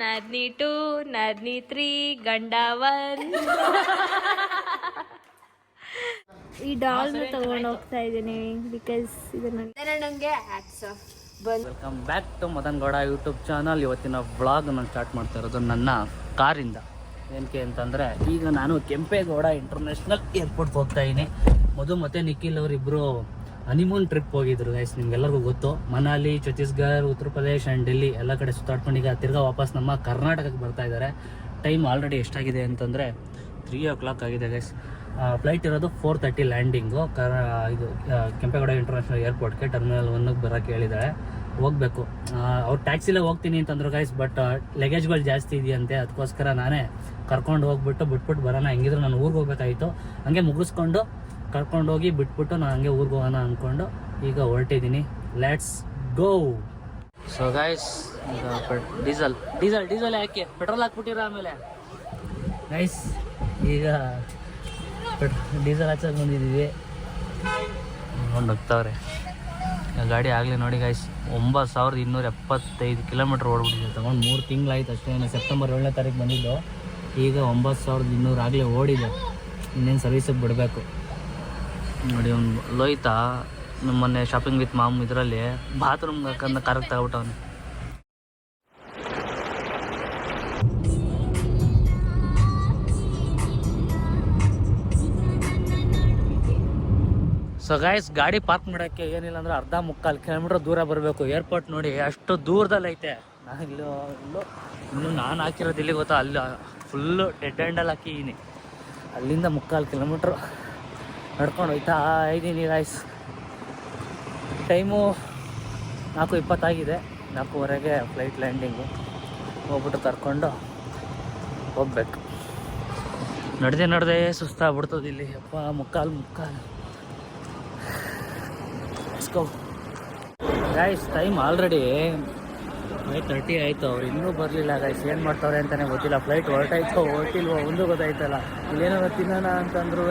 ನಾದ್ನಿ two ನಾದ್ನಿ three ಗಂಡ one ಈ ಡಾಲ್ ತಗೊಂಡು ಹೋಗ್ತಾ ಇದ್ದೀನಿ ಬಿಕಾಸ್ ನಂಗೆ welcome back to Madan Gowda YouTube channel ಇವತ್ತಿನ ವ್ಲಾಗ್ ನಾನು ಸ್ಟಾರ್ಟ್ ಮಾಡ್ತಾ ಇರೋದು ನನ್ನ ಕಾರಿಂದ. ಏನಕ್ಕೆ ಅಂತಂದರೆ ಈಗ ನಾನು ಕೆಂಪೇಗೌಡ ಇಂಟರ್ನ್ಯಾಷನಲ್ ಏರ್ಪೋರ್ಟ್ಗೆ ಹೋಗ್ತಾ ಇದ್ದೀನಿ. ಮಧು ಮತ್ತು ನಿಖಿಲ್ ಅವರಿಬ್ಬರು ಹನಿಮೂನ್ ಟ್ರಿಪ್ ಹೋಗಿದ್ರು ಗೈಸ್ ನಿಮ್ಗೆಲ್ಲರಿಗೂ ಗೊತ್ತು. ಮನಾಲಿ, ಛತ್ತೀಸ್ಗಢ, ಉತ್ತರ ಪ್ರದೇಶ್ ಆ್ಯಂಡ್ ಡೆಲ್ಲಿ ಎಲ್ಲ ಕಡೆ ಸುತ್ತಾಡ್ಕೊಂಡು ಈಗ ತಿರ್ಗಾ ವಾಪಸ್ ನಮ್ಮ ಕರ್ನಾಟಕಕ್ಕೆ ಬರ್ತಾ ಇದ್ದಾರೆ. ಟೈಮ್ ಆಲ್ರೆಡಿ ಎಷ್ಟಾಗಿದೆ ಅಂತಂದರೆ ತ್ರೀ ಓ ಕ್ಲಾಕ್ ಆಗಿದೆ ಗೈಸ್ ಫ್ಲೈಟ್ ಇರೋದು ಫೋರ್ ತರ್ಟಿ ಲ್ಯಾಂಡಿಂಗು ಕರ್, ಇದು ಕೆಂಪೇಗೌಡ ಇಂಟರ್ನ್ಯಾಷನಲ್ ಏರ್ಪೋರ್ಟ್ಗೆ ಟರ್ಮಿನಲ್ ಒನ್ಗೆ ಬರೋಕ್ಕೆ ಹೇಳಿದ್ದಾರೆ ಹೋಗಬೇಕು. ಅವ್ರು ಟ್ಯಾಕ್ಸಿಲೇ ಹೋಗ್ತೀನಿ ಅಂತಂದ್ರು ಗೈಸ್ ಬಟ್ ಲಗೇಜ್ಗಳು ಜಾಸ್ತಿ ಇದೆಯಂತೆ. ಅದಕ್ಕೋಸ್ಕರ ನಾನೇ ಕರ್ಕೊಂಡು ಹೋಗ್ಬಿಟ್ಟು ಬಿಟ್ಬಿಟ್ಟು ಬರೋಣ. ಹೆಂಗಿದ್ರು ನಾನು ಊರಿಗೆ ಹೋಗ್ಬೇಕಾಯಿತು. ಹಂಗೆ ಮುಗಿಸ್ಕೊಂಡು ಕರ್ಕೊಂಡು ಹೋಗಿ ಬಿಟ್ಬಿಟ್ಟು ನಾನು ಹಂಗೆ ಊರಿಗೆ ಹೋಗೋಣ ಅಂದ್ಕೊಂಡು ಈಗ ಹೊರಟಿದ್ದೀನಿ ಲೆಟ್ಸ್ ಗೋ ಸೊ ಗೈಸ್ ಈಗ ಡೀಸೆಲ್ ಡೀಸೆಲ್ ಡೀಸೆಲ್ ಯಾಕೆ? ಪೆಟ್ರೋಲ್ ಹಾಕ್ಬಿಟ್ಟಿರ ಆಮೇಲೆ. ಗೈಸ್ ಈಗ ಡೀಸೆಲ್ ಹಚ್ಚಕ್ಕೆ ಬಂದಿದ್ದೀವಿ ನೋಡಿ ಹೋಗ್ತಾವ್ರೆ. ಗಾಡಿ ಆಗಲಿ ನೋಡಿ ಗೈಸ್ ಒಂಬತ್ತು ಸಾವಿರದ ಇನ್ನೂರ ಎಪ್ಪತ್ತೈದು ಕಿಲೋಮೀಟ್ರ್ ಓಡ್ಬಿಟ್ಟಿದೆ. ತಗೊಂಡು ಮೂರು ತಿಂಗಳಾಯ್ತು ಅಷ್ಟೇ ಸೆಪ್ಟೆಂಬರ್ ಏಳನೇ ತಾರೀಕು ಬಂದಿದ್ದು. ಈಗ ಒಂಬತ್ತು ಸಾವಿರದ ಇನ್ನೂರು ಆಗಲೇ ಓಡಿದೆ. ಇನ್ನೇನು ಸರ್ವಿಸಿಗೆ ಬಿಡಬೇಕು. ನೋಡಿ ಅವ್ನು ಲೋಹಿತ ನಮ್ಮ ಮೊನ್ನೆ ಶಾಪಿಂಗ್ ವಿತ್ ಮಾಮ್ ಇದರಲ್ಲಿ ಬಾತ್ರೂಮ್ ಕನ್ನ ಕರೆಕ್ಟ್ ತಗೊಬಿಟ್ಟವನು ಸೊ ಗಾಯ್ಸ್ ಗಾಡಿ ಪಾರ್ಕ್ ಮಾಡೋಕ್ಕೆ ಏನಿಲ್ಲ ಅಂದ್ರೆ ಅರ್ಧ ಮುಕ್ಕಾಲು ಕಿಲೋಮೀಟ್ರ್ ದೂರ ಬರಬೇಕು. ಏರ್ಪೋರ್ಟ್ ನೋಡಿ, ಅಷ್ಟು ದೂರದಲ್ಲಿ ಐತೆ. ಇನ್ನು ನಾನು ಹಾಕಿರೋದು ಇಲ್ಲಿ ಗೊತ್ತಾ? ಅಲ್ಲಿ ಫುಲ್ಲು ಡೆಡ್ ಹ್ಯಾಂಡಲ್ಲಿ ಹಾಕಿದ್ದೀನಿ ಅಲ್ಲಿಂದ ಮುಕ್ಕಾಲು ಕಿಲೋಮೀಟ್ರ್ ನಡ್ಕೊಂಡು ಹೋಯ್ತಾ ಇದ್ದೀನಿ ಗಾಯ್ಸ್ ಟೈಮು ನಾಲ್ಕು ಇಪ್ಪತ್ತಾಗಿದೆ. ನಾಲ್ಕೂವರೆಗೆ ಫ್ಲೈಟ್ ಲ್ಯಾಂಡಿಂಗು ಹೋಗ್ಬಿಟ್ಟು ಕರ್ಕೊಂಡು ಹೋಗ್ಬೇಕು. ನಡೆದೆ ಸುಸ್ತಾಗಿ ಸುಸ್ತಾಗ್ಬಿಡ್ತದೆ ಇಲ್ಲಿ. ಅಪ್ಪ ಮುಕ್ಕಾಲು ಮುಕ್ಕಾಲು. Guys time already five thirty ಆಯಿತು. ಅವ್ರು ಇನ್ನೂ ಬರಲಿಲ್ಲ ಗೈಸ್ ಏನು ಮಾಡ್ತಾವ್ರೆ ಅಂತಲೇ ಗೊತ್ತಿಲ್ಲ. ಫ್ಲೈಟ್ ಹೊರಟಾಯ್ತೋ. ಹೊರಟಿಲ್ವೋ ಒಂದು ಗೊತ್ತಾಯ್ತಲ್ಲ. ಇಲ್ಲೇನೋ ತಿನ್ನೋಣ ಅಂತಂದ್ರೂ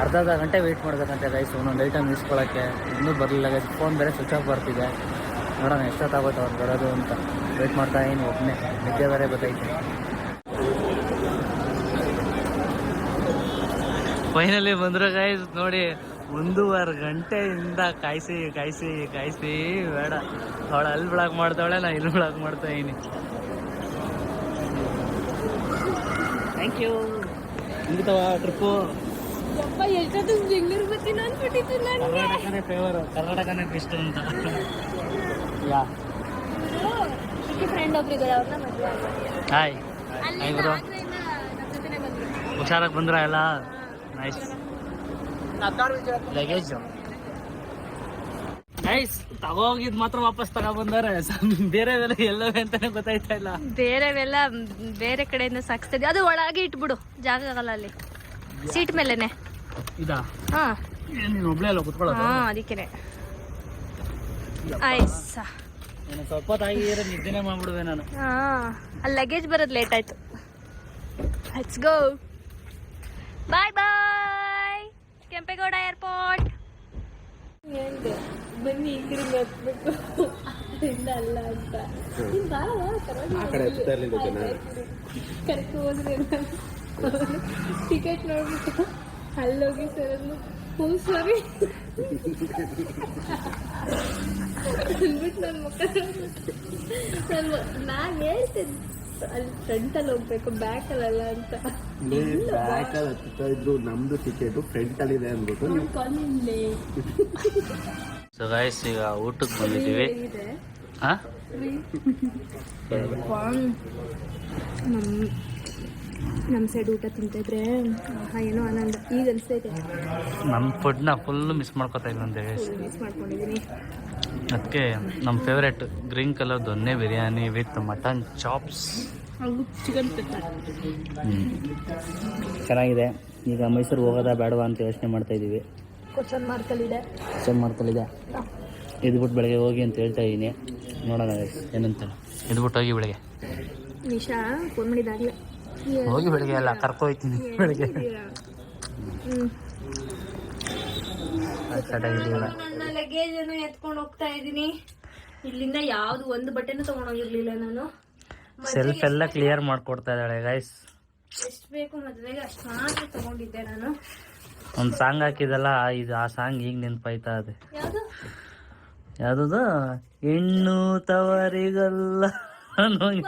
ಅರ್ಧ ಅರ್ಧ ಗಂಟೆ ವೆಯ್ಟ್ ಮಾಡ್ಬೇಕಂತೆ ಗೈಸ್ ಒಂದೊಂದು ಐಟಮ್ ಇಸ್ಕೊಳ್ಳೋಕ್ಕೆ ಇನ್ನೂ ಬರಲಿಲ್ಲ ಗೈಸ್ ಫೋನ್ ಬೇರೆ ಸ್ವಿಚ್ ಆಫ್ ಬರ್ತಿದೆ. ನೋಡೋಣ ಎಷ್ಟೊತ್ತಾಗುತ್ತೆ ಅವ್ರು ಬರೋದು ಅಂತ. ವೆಯ್ಟ್ ಮಾಡ್ತಾ ಏನು ಒಬ್ಬನೇ ನಿದ್ದೆ ಬೇರೆ ಗೊತ್ತೈತೆ ಫೈನಲಿ ಬಂದ್ರು ಗೈಸ್ ನೋಡಿ ಒಂದೂವರೆ ಗಂಟೆಯಿಂದ ಕಾಯಿಸಿ ಕಾಯಿಸಿ ಕಾಯಿಸಿ ಬೇಡ. ಅವಳು ಅಲ್ಲಿ ಬ್ಲಾಕ್ ಮಾಡ್ತಾವಳೆ ನಾ ಇಲ್ಲಿ ಬ್ಲಾಕ್ ಮಾಡ್ತಾ ಇದೀನಿ ಥ್ಯಾಂಕ್ ಯು ಮುಗಿತವ ಟ್ರಿಪ್ಪು ಯಪ್ಪ ಎಷ್ಟೊತ್ತು ಬೆಂಗಳೂರು ಬರ್ತೀನಿ ಅಂದ್ಬಿಟ್ಟಿತ್ತು ನಾನು. ಕರ್ನಾಟಕನೇ ಫೇವರ್ ಕರ್ನಾಟಕನೇ ಬೆಸ್ಟ್ ಅಂತ. ಯಾ. ಫ್ರೆಂಡ್ ಒಬ್ರು ಇದ್ದಾರೆ ಅವ್ರನ್ನ ಮದುವೆ ಹಾಯ್ ಬ್ರೋ ಹುಷಾರಾಗಿ ಬಂದ್ರ ಎಲ್ಲ? ನೈಸ್ ಲಗೇಜ್ ನೈಸ್ ತಗೋಗಿದ್ ಮಾತ್ರ ವಾಪಸ್ ತಗೊಬಂದಾರೆ. ಬೇರೆ ಬೇರೆ ಎಲ್ಲವೇ ಅಂತಾನೆ ಗೊತ್ತಾಯ್ತಾ ಇಲ್ಲ. ಬೇರೆವೆಲ್ಲ ಬೇರೆ ಕಡೆಯಿಂದ ಸಾಗಿಸ್ತಿದ್ವಿ ಅದು ಒಳಗೆ ಇಟ್ಬಿಡು. ಜಾಗ ಆಗಲ್ಲ ಅಲ್ಲಿ. ಸೀಟ್ ಮೇಲೆನೆ. ಇದಾ? ಹಾ. ಒಬ್ಳೆ ಅಲ್ಲ ಕುತ್ಕೊಳ್ಳೋದು? ಹಾ ಅದಕ್ಕೇನೆ. ಆಯ್ಸ. ಸ್ವಲ್ಪ ಹೊತ್ತಾಗಿದ್ರೆ ನಿದ್ದೆನೆ ಮಾಡ್ಬಿಡುವೆ ನಾನು. ಹಾ ಅಲ್ಲಿ ಲಗೇಜ್ ಬರೋದು ಲೇಟ್ ಆಯ್ತು. Let's go bye bye Kempegowda airport ಬನ್ನಿ ಈ ಕಡೆ ಬರ್ಬೇಕು ಅಲ್ಲಿಂದ ಅಲ್ಲ ಅಂತ. ನೀನ್ ಬಾ, ಬಾ, ಪರವಾಗಿಲ್ಲ. ಕರ್ಕೊ ಹೋದ್ರೆ ಟಿಕೆಟ್ ನೋಡ್ಬಿಟ್ಟು ಅಲ್ಲೋಗಿ ಸರ್ ಹ್ಞೂ ಸರಿ ಅಂದ್ಬಿಟ್ಟು ನನ್ನ ಮುಖ ನಾನು ನಾನು ಹೇಳ್ತೇನೆ. ಅಲ್ಲಿ ಫ್ರಂಟಲ್ಲಿ ಹೋಗ್ಬೇಕು ಬ್ಯಾಕಲ್ಲ ಅಂತ. ಬ್ಯಾಕಲ್ಲಿ ಹತ್ತುತ್ತಾ ಇದ್ರು ನಮ್ದು ಟಿಕೆಟ್ ಫ್ರಂಟ್ ಅಲ್ಲಿ ಇದೆ ಅಂದ್ಬಿಟ್ಟು ನೀವು ಕಾಲಿಂಗ್ಲೇ ಸೊ ಗಾಯ್ಸ್ ಈಗ ಊಟಕ್ಕೆ ಬಂದಿದ್ದೀವಿ. ಹಾ? ನಮ್ಮ ಸೈಡ್ ಊಟ ತಿಂತಿದ್ರೆ ಏನೋ ಆನಂದ. ಈಗ ಅನಿಸ್ತೈತೆ. ನಮ್ಮ ಫುಡ್ನ ಫುಲ್ ಮಿಸ್ ಮಾಡ್ಕೊತಾ ಇದ್ದಂತೆ ಮಿಸ್ ಮಾಡ್ಕೊಂಡಿದ್ದೀನಿ ಅದಕ್ಕೆ ನಮ್ಮ ಫೇವ್ರೇಟ್ ಗ್ರೀನ್ ಕಲರ್ ದೊನ್ನೆ ಬಿರಿಯಾನಿ ವಿತ್ ಮಟನ್ ಚಾಪ್ಸ್ ಹಾಗೂ ಚಿಕನ್ ಚೆನ್ನಾಗಿದೆ. ಈಗ ಮೈಸೂರು ಹೋಗೋದಾ ಬೇಡವಾ ಅಂತ ಯೋಚನೆ ಮಾಡ್ತಾ ಇದ್ದೀವಿ ಕ್ವಶನ್ ಮಾರ್ಕಲ್ಲಿದೆ ಕ್ವಶನ್ ಮಾರ್ಕಲ್ಲಿದೆ ಎದ್ಬಿಟ್ಟು ಬೆಳಗ್ಗೆ ಹೋಗಿ ಅಂತ ಹೇಳ್ತಾ ಇದ್ದೀನಿ ನೋಡೋಣ ಏನಂತ. ಇದ್ಬಿಟ್ಟು ಹೋಗಿ ಬೆಳಗ್ಗೆ. ನಿಶಾ ಫೋನ್ ಮಾಡಿದಾಗಲೇ ಹೋಗಿ ಬೆಳಿಗ್ಗೆ ಅಲ್ಲ ಕರ್ಕೊಯ್ತೀನಿ ಬೆಳಿಗ್ಗೆ. ನನ್ನ ಲಗೇಜ್ ಅನ್ನು ಎತ್ಕೊಂಡು ಹೋಗ್ತಾ ಇದ್ದೀನಿ. ಇಲ್ಲಿಂದ ಯಾವ್ದು ಒಂದು ಬಟ್ಟೆನೂ ತಗೊಂಡೋಗಿರ್ಲಿಲ್ಲ ನಾನು. ಸೆಲ್ಫ್ ಎಲ್ಲ ಕ್ಲಿಯರ್ ಮಾಡ್ಕೊಡ್ತಾ ಇದ್ದಾಳೆ ಗೈಸ್ ಎಷ್ಟು ಬೇಕು ಮದ್ವೆಗೆ? ಅಷ್ಟು ಮಾತ್ರ ತಗೊಂಡಿದ್ದೆ ನಾನು. ಒಂದು ಸಾಂಗ್ ಹಾಕಿದಲ್ಲ ಇದು ಆ ಸಾಂಗ್ ಈಗ ನೆನ್ಪಾಯ್ತಾ ಇದೆ. ಯಾವುದು? ಯಾವ್ದು ಹೆಣ್ಣು ತವರಿಗಲ್ಲ.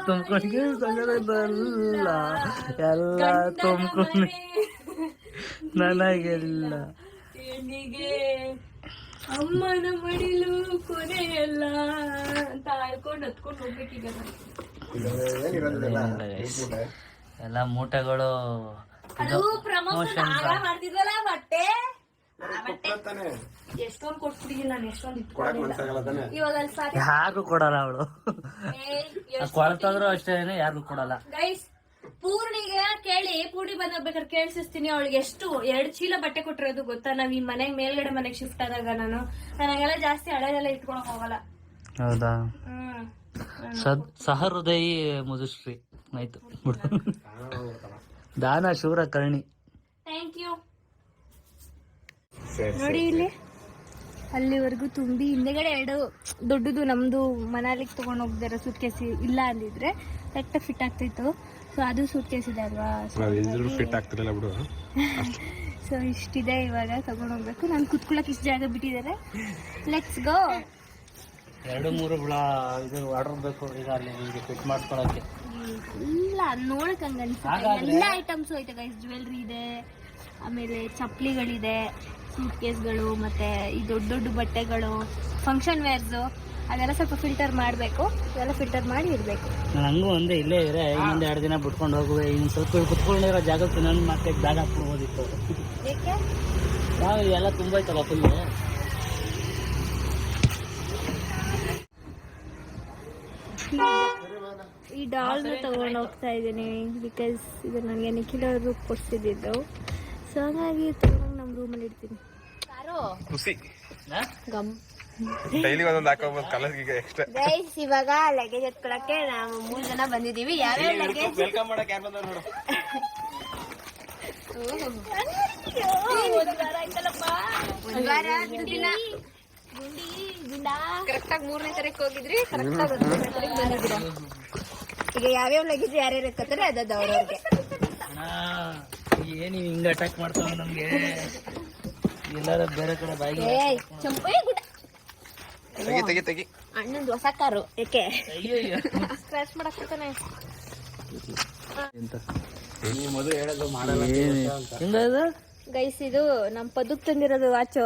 ತುಂಬ್ಕೊಂಡ್ಗೆ ಸಗರದಲ್ಲ ಎಲ್ಲ ತುಂಬ್ಕೊಂಡು ನನಗೆಲ್ಲ ಅಮ್ಮನ ಮಡಿಲು ಕೊನೆಯಲ್ಲ ಅಂತ ಹೇಳ್ಕೊಂಡು ಹತ್ಕೊಂಡು ಹೋಗ್ಬೇಕೀಗ ನಾನು. ಎಲ್ಲ ಮೂಟೆಗಳು ಅದು ಪ್ರಮೋಷನ್ ಮಾಡ್ತಿದ್ವಲ್ಲ ಬಟ್ಟೆ? ತಾನೆ ಎಷ್ಟೊಂದು ಕೊಟ್ಬಿಟ್ಟಿದ್ದೀನಿ ನಾನು ಎಷ್ಟೊಂದ್ ಇಟ್ಕೊಂಡಿಲ್ಲ. ಇವಾಗ ಅಲ್ಲಿ ಸಾರಿ ಯಾರಿಗೂ ಕೊಡಲ್ಲ ಅವಳು. ಕೊಳ್ತಾದ್ರು ಅಷ್ಟೇ ಯಾರಿಗೂ ಕೊಡಲ್ಲ. ಗೈಸ್ ಪೂರ್ಣಿಗೆ ಕೇಳಿ ಪೂರ್ಣಿ ಬಂದಾಗ್ಬೇಕಾದ್ರೆ ಕೇಳಿಸ್ತೀನಿ ಅವಳಿಗೆ ಎಷ್ಟು ಎರಡ್ ಚೀಲ ಬಟ್ಟೆ ಕೊಟ್ಟಿರೋದು ಗೊತ್ತಾ? ನಾವ್ ಈ ಮನೆ ಮೇಲ್ಗಡೆ ಮನೆಗೆ ಶಿಫ್ಟ್ ಆದಾಗ ನಾನು. ನನಗೆಲ್ಲ ಜಾಸ್ತಿ ಹಳೆದೆಲ್ಲ ಇಟ್ಕೊಳಕ್ ಹೋಗಲ್ಲ. ಹೌದಾ? ಸಹೃದಯಿ ಮುದುಶ್ರೀ. ಆಯ್ತು ದಾನ ಶೂರ ಕರ್ಣಿ. ಥ್ಯಾಂಕ್ ಯು ನೋಡಿ ಇಲ್ಲಿ. ಅಲ್ಲಿವರೆಗೂ ತುಂಬಿ ಹಿಂದೆಗಡೆ ಎರಡು ದೊಡ್ಡದು ನಮ್ದು ಮನಾಲಿಗೆ ತೊಗೊಂಡು ಹೋಗ್ದಿರೋ ಸೂಟ್ ಕೇಸ್ ಇಲ್ಲ ಅಂದಿದ್ರೆ ಕರೆಕ್ಟ್ ಫಿಟ್ ಆಗ್ತಿತ್ತು. ಸೊ ಅದು ಸೂಟ್ ಕೇಸ್ ಇದೆ ಅಲ್ವಾ? ಫಿಟ್ ಆಗ್ತಿರಲಿಲ್ಲ ಬಿಡು. ಸೊ ಇಷ್ಟಿದೆ ಇವಾಗ ತಗೊಂಡು ಹೋಗ್ಬೇಕು. ನಾನು ಕುತ್ಕೊಳಕ್ ಇಷ್ಟು ಜಾಗ ಬಿಟ್ಟಿದ್ದಾರೆ. ಲೆಟ್ಸ್ ಗೋ ಎರಡು ಮೂರು ಹುಳ ಇದು ಆರ್ಡರ್ ಬೇಕು. ಈಗ ಅಲ್ಲಿ ನಿಮಗೆ ಫಿಟ್ ಮಾಡ್ಕೊಳಕ್ಕೆ. ಇಲ್ಲ ನೋಡಕ್ ಹಂಗ ಹಾಗಾದ್ರೆ- ಎಲ್ಲ ಐಟಮ್ಸ್ ಐತೆ ಗೈಸ್ ಜ್ಯುವೆಲ್ರಿ ಇದೆ ಆಮೇಲೆ ಚಪ್ಪಲಿಗಳಿದೆ. ಸೂಟ್ ಕೇಸ್ಗಳು ಮತ್ತೆ ಈ ದೊಡ್ಡ ದೊಡ್ಡ ಬಟ್ಟೆಗಳು ಫಂಕ್ಷನ್ ವೇರ್ಸು ಅದೆಲ್ಲ ಸ್ವಲ್ಪ ಫಿಲ್ಟರ್ ಮಾಡಬೇಕು. ಅದೆಲ್ಲ ಫಿಲ್ಟರ್ ಮಾಡಿ ಇರಬೇಕು ನಾನು ಹಂಗೂ ಒಂದೇ ಇಲ್ಲೇ ಇದ್ರೆ ಇನ್ನೊಂದು ಎರಡು ದಿನ ಬಿಟ್ಕೊಂಡು ಹೋಗುವೆ ಇನ್ನು ಸ್ವಲ್ಪ ಕುತ್ಕೊಂಡಿರೋ ಜಾಗಕ್ಕೆ ನನ್ನ ಮತ್ತೆ ಬ್ಯಾಗ್ ಹಾಕ್ಬಿಡ್ಬೋದಿತ್ತು. ನಾವು ಎಲ್ಲ ತುಂಬ ಐತಲ್ಲ ಫುಲ್ಲು ಈ ಡಾಲ್ ತಗೊಂಡು ಹೋಗ್ತಾ ಇದ್ದೀನಿ ಬಿಕಾಸ್ ಇದು ನನಗೆ ನಿಖಿಲ್ ಅವರು ಕೊಡ್ಸಿದ್ದು. ಸೊ ಹಾಗಾಗಿ ತಗೊಂಡು ನಮ್ಮ ರೂಮಲ್ಲಿ ಇಡ್ತೀನಿ ಖುಷಿ ಗಮ್. ಡೈಲಿ ಒಂದೊಂದು ಹಾಕೋಬಹುದು ಕಲರ್ ಈಗ ಎಕ್ಸ್ಟ್ರಾ ಗೈಸ್ ಇವಾಗ ಲಗೇಜ್ ಎತ್ಕೊಳಕ್ಕೆ ನಾವು ಮೂರ್ ಜನ ಬಂದಿದೀವಿ ಯಾವ್ಯಾವ ಲಗೇಜ್ ವೆಲ್ಕಮ್ ಮಾಡಕ್ ಯಾರು ಬಂದ್ರು ನೋಡು. ಕರೆಕ್ಟ್ ಆಗಿ ಮೂರನೇ ತಾರೀಕು ಹೋಗಿದ್ರಿ ಕರೆಕ್ಟಾಗಿ ಹತ್ತನೇ ತಾರೀಕು ಬಂದಿದ್ದೀರಾ? ಈಗ ಯಾವ್ಯಾವ ಲಗೇಜ್ ಯಾರ್ಯಾರು ಎತ್ಕೋತಾರೆ ಅದದ ಅವ್ರವ್ರಿಗೆ. ಏನು ಹಿಂಗೆ ಅಟ್ಯಾಕ್ ಮಾಡ್ತಾವ ನಮಗೆ? ಎಲ್ಲಾರ ಬೇರೆ ಕಡೆ ಬಾಯಿಗೆ ಚಂಪೇ ಗುಡ್ಡ ತೆಗಿ ತೆಗಿ ತೆಗಿ. ಅಣ್ಣಂದು ಹೊಸ ಕಾರು ಏಕೆ? ಸ್ಕ್ರಾಚ್ ಮಾಡಕ್ತಾನೆ ಎಂತ? ಮದುವೆ ಹೇಳೋದು ಮಾಡಲ್ಲ ಹಿಂಗದ ಗೈಸ್ ಇದು ನಮ್ ಪದಕ್ ತಂದಿರೋದು ವಾಚು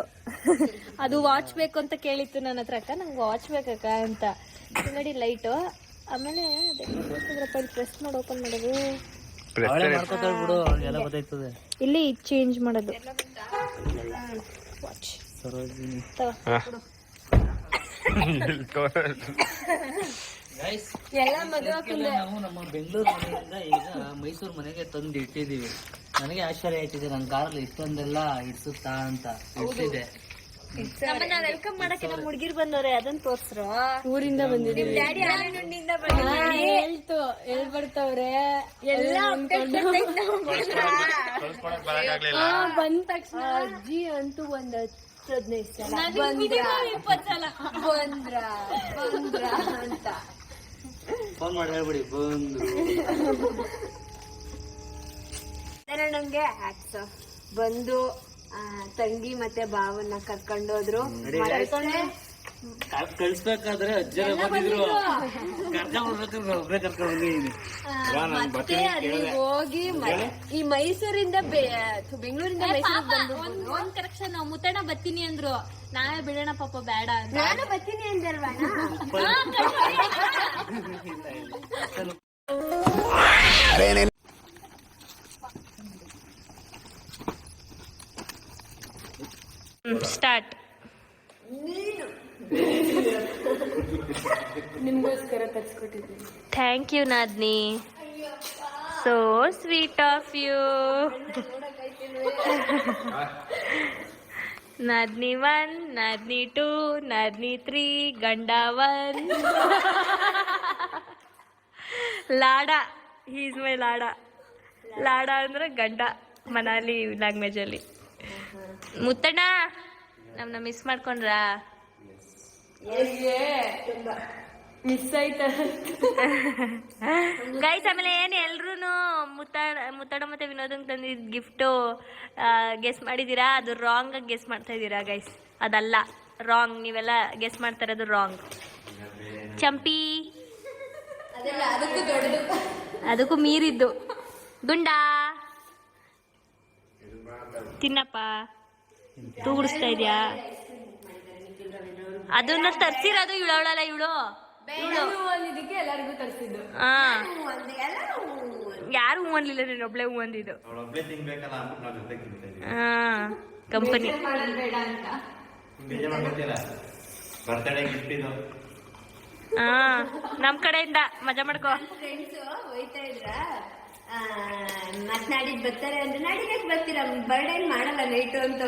ಅದು ವಾಚ್ ಬೇಕು ಅಂತ ಕೇಳಿತ್ತು ನನ್ನ ಹತ್ರ ಅಕ್ಕ. ನಂಗೆ ವಾಚ್ ಬೇಕಕ್ಕ ಅಂತ. ನೋಡಿ ಲೈಟು ಆಮೇಲೆ ಪ್ರೆಸ್ ಮಾಡಿ ಓಪನ್ ಮಾಡೋದು. ಬಿಡು ಅವ್ರಿಗೆಲ್ಲ ಗೊತ್ತಾಯ್ತದೆ ಇಲ್ಲಿ ಚೇಂಜ್ ಮಾಡೋದು. ವಾಚ್ ಸರೋಜಿನಿ. ಎಲ್ಲ ನಾವು ನಮ್ಮ ಬೆಂಗಳೂರು ಮನೆಯಿಂದ ಈಗ ಮೈಸೂರು ಮನೆಗೆ ತಂದು ಇಟ್ಟಿದೀವಿ ನನಗೆ ಆಶ್ಚರ್ಯ ಆಯ್ತಿದೆ ನನ್ನ ಕಾರಲ್ಲಿ ಇಷ್ಟೊಂದೆಲ್ಲ ಇಡ್ಸುತ್ತಾ ಅಂತ. ಇಡ್ಸಿದೆ ನಮ್ಮನ್ನ ವೆಲ್ಕಮ್ ಮಾಡಕ್ಕೆ ನಮ್ಮ ಹುಡುಗಿರ್ ಬಂದವ್ರೆ ಅದನ್ನ ತೋರ್ಸ್ರು. ಊರಿಂದ ಬಂದಿದ್ದೀವಿ. ಡ್ಯಾಡಿ ಆನೆಗುಂಡಿಯಿಂದ ಹೇಳ್ತು ಎಲ್ ಬರ್ತಾವ್ರೆ ಎಲ್ಲ ಬಂದ ತಕ್ಷಣ ಅಜ್ಜಿ ಅಂತೂ ಒಂದ್ ಹತ್ತು ಹದಿನೈದು ಸಲ. ಬಂದ್ರ? ಬಂದ್ರ? ಬಂದ್ರ ಅಂತ. ಫೋನ್ ಮಾಡಿ ಹೇಳ್ಬಿಡಿ ಬಂದು ನಮ್ಗೆ ಬಂದು ತಂಗಿ ಮತ್ತೆ ಭಾವನ್ನ ಕರ್ಕೊಂಡೋದ್ರು ಹೋದ್ರು. ಕಳ್ಸ್ಬೇಕಾದ್ರೆ ಅಜ್ಜರ ಬಂದಿದ್ರು. ಕರ್ಕೊಂಡ್ ಮತ್ತೆ ಅಲ್ಲಿ ಹೋಗಿ ಈ ಮೈಸೂರಿಂದ ಬೆ- ಬೆಂಗಳೂರಿಂದ ಮೈಸೂರಿಗೆ ಬಂದು ಒಂದ್ ಕರೆಕ್ಷನ್ ನಾವು ಮುತ್ತಣ್ಣ ಬತ್ತೀನಿ ಅಂದ್ರು. ನಾವೇ ಬಿಡೋಣ ಪಾಪ ಬೇಡ ನಾನು ಬತ್ತೀನಿ ಅಂದಲ್ವಾ ಸ್ಟಾರ್ಟ್ ನಿಮ್ಗೋಸ್ಕರ ತರ್ಸ್ಕೊಟ್ಟಿದ್ದೀನಿ ಥ್ಯಾಂಕ್ ಯು ನಾದ್ನಿ ಸೋ ಸ್ವೀಟ್ ಆಫ್ ಯು ನಾದ್ನಿ ಒನ್ ನಾದ್ನಿ ಟೂ ನಾದ್ನಿ ತ್ರೀ ಗಂಡ ಒನ್ ಲಾಡ ಹೀಸ್ ಮೈ ಲಾಡ ಲಾಡ ಅಂದ್ರೆ ಗಂಡ ಮನಾಲಿ ಲ್ಯಾಂಗ್ವೇಜ್ ಅಲ್ಲಿ ಮುತ್ತಣ್ಣ ನಮ್ನ ಮಿಸ್ ಮಾಡ್ಕೊಂಡ್ರಾ? ಮಿಸ್ ಆಯ್ತಾ? ಗೈಸ್ ಆಮೇಲೆ ಏನು ಎಲ್ರೂ ಮುತ್ತಾಡ ಮುತ್ತಾಡ ಮತ್ತೆ ವಿನೋದಂಗ್ ತಂದಿದ್ದ ಗಿಫ್ಟು ಗೆಸ್ ಮಾಡಿದ್ದೀರಾ ಅದು ರಾಂಗ್ ಆಗಿ ಗೆಸ್ ಮಾಡ್ತಾ ಇದ್ದೀರಾ ಗೈಸ್ ಅದಲ್ಲ ರಾಂಗ್ ನೀವೆಲ್ಲ ಗೆಸ್ ಮಾಡ್ತಾ ಅದು ರಾಂಗ್ ಚಂಪಿ. ಅದಕ್ಕೂ ಮೀರಿದ್ದು. ದುಂಡ ತಿನ್ನಪ್ಪ. ತೂಗುಡಿಸ್ತಾ ಇದ್ಯಾ? ಅದನ್ನ ತರ್ಸಿರೋದು ಇವಳವಳಲ್ಲ ಇವಳು? ಯಾರು ಹೂ ಅನ್ಲಿಲ್ಲ ನೀನು ಒಬ್ಳೆ ಹೂ ಅಂದಿದ್ದು. ಕಂಪನಿ. ಬೇಡ ಅಂತ. ಬೇಜಾರ್ ಗಿಫ್ಟ್ ಇದು. ಹಾ ನಮ್ ಕಡೆಯಿಂದ ಮಜಾ ಮಾಡ್ಕೋ. ಫ್ರೆಂಡ್ಸ್ ನಾಡಿದ್ ಮಾತನಾಡಿದ್ ಬರ್ತಾರೆ ಅಂದ್ರೆ ನಾಡಿಗೆ ಬರ್ತೀರಾ? ಬರ್ಡೇ ಮಾಡಲ್ಲ ನೈಟು ಅಂತ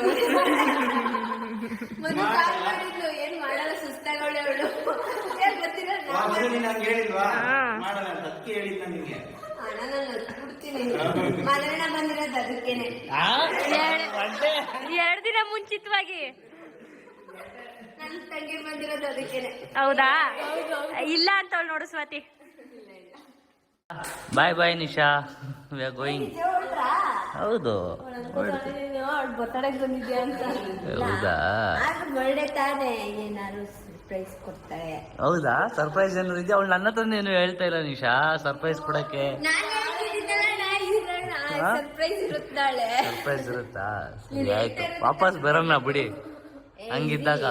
ಮೊನ್ನೆ ಕಾಲ್ ಮಾಡಿದ್ಲು ಏನ್ ಮಾಡಲ್ಲ ಸುಸ್ತಾಗವಳೆ ಅವಳು. ಬರ್ತೀರಾ ನೀನು ಹಂಗೆ ಹೇಳಿಲ್ವಾ? ಮಾಡಲ್ಲ ಅಂತ ಅದಕ್ಕೆ ಹೇಳಿದ್ದ ನಿಂಗೆ. ಅಣ್ಣ ನಾನು ಬಿಡ್ತೀನಿ ಮಲರಣ ಬಂದಿರೋದು ಅದಕ್ಕೇನೆ. ಎರಡ್ ದಿನ ಮುಂಚಿತವಾಗಿ. ನನ್ ತಂಗಿ ಬಂದಿರೋದು ಅದಕ್ಕೇನೆ. ಹೌದಾ? ಇಲ್ಲ ಅಂತ ಅವಳು ನೋಡು Swathi. Bye bye Nisha we are going ಹೌದು. ಹೌದಾ? ಹೌದಾ? ಸರ್ಪ್ರೈಸ್ ಏನಾದ್ರು ಇದೆಯಾ? ಅವಳು ನನ್ನ ಹತ್ರ ಏನು ಹೇಳ್ತಾ ಇಲ್ಲ ನಿಶಾ ಸರ್ಪ್ರೈಸ್ ಕೊಡಕ್ಕೆ. ನಾನು ಸರ್ಪ್ರೈಸ್ ಇರುತ್ತಾ ಸರಿ ಆಯ್ತು ವಾಪಸ್ ಬರೋಣ ಬಿಡಿ. ಹಂಗಿದ್ದಾಗ.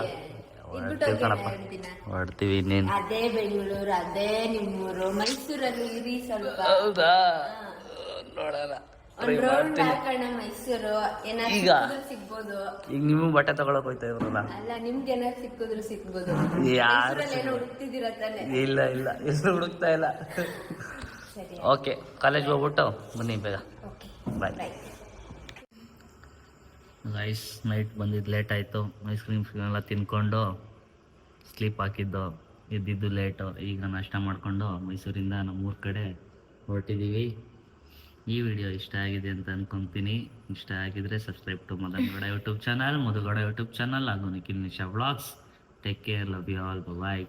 ಹೊರಡ್ತೀವಿ ಇನ್ನೇನು. ಅದೇ ಬೆಂಗಳೂರು ಅದೇ ನಿಮ್ಮೂರು. ಮೈಸೂರಲ್ಲಿ ಇರಿ ಸ್ವಲ್ಪ. ಹೌದಾ? ನೋಡೋಣ. ಮೈಸೂರು. ಏನಾದ್ರು ಈಗ? ಸಿಗ್ಬೋದು. ಈಗ ನಿಮಗೂ ಬಟ್ಟೆ ತಗೊಳಕ್ ಹೋಯ್ತಾ ಇದ್ರಲ್ಲ? ಅಲ್ಲ ನಿಮ್ಗೆ ಏನಾದ್ರು ಸಿಕ್ಕಿದ್ರು ಸಿಗ್ಬೋದು. ಯಾರು ಇಲ್ಲ ಇಲ್ಲ. ಹೆಸರು ಹುಡುಕ್ತಾ ಇಲ್ಲ. ಸರಿ ಓಕೆ ಕಾಲೇಜ್ ಹೋಗ್ಬಿಟ್ಟು ಬನ್ನಿ ಬೇಗ. Okay bye bye rice night ಬಂದಿದ್ದು ಲೇಟ್ ಆಯಿತು. ಐಸ್ ಕ್ರೀಮ್ ಎಲ್ಲ ತಿನ್ಕೊಂಡು ಸ್ಲೀಪ್ ಹಾಕಿದ್ದು, ಎದ್ದಿದ್ದು ಲೇಟು ಈಗ ನಾಷ್ಟ ಮಾಡಿಕೊಂಡು ಮೈಸೂರಿಂದ ನಮ್ಮೂರ ಕಡೆ ಹೊರಟಿದ್ದೀವಿ ಈ ವಿಡಿಯೋ ಇಷ್ಟ ಆಗಿದೆ ಅಂತ ಅನ್ಕೊಂತೀನಿ. ಇಷ್ಟ ಆಗಿದ್ರೆ subscribe to Madanagowda YouTube channel Madhugowda YouTube channel ಹಾಗೂ Nikhil Nisha vlogs take care love you all bye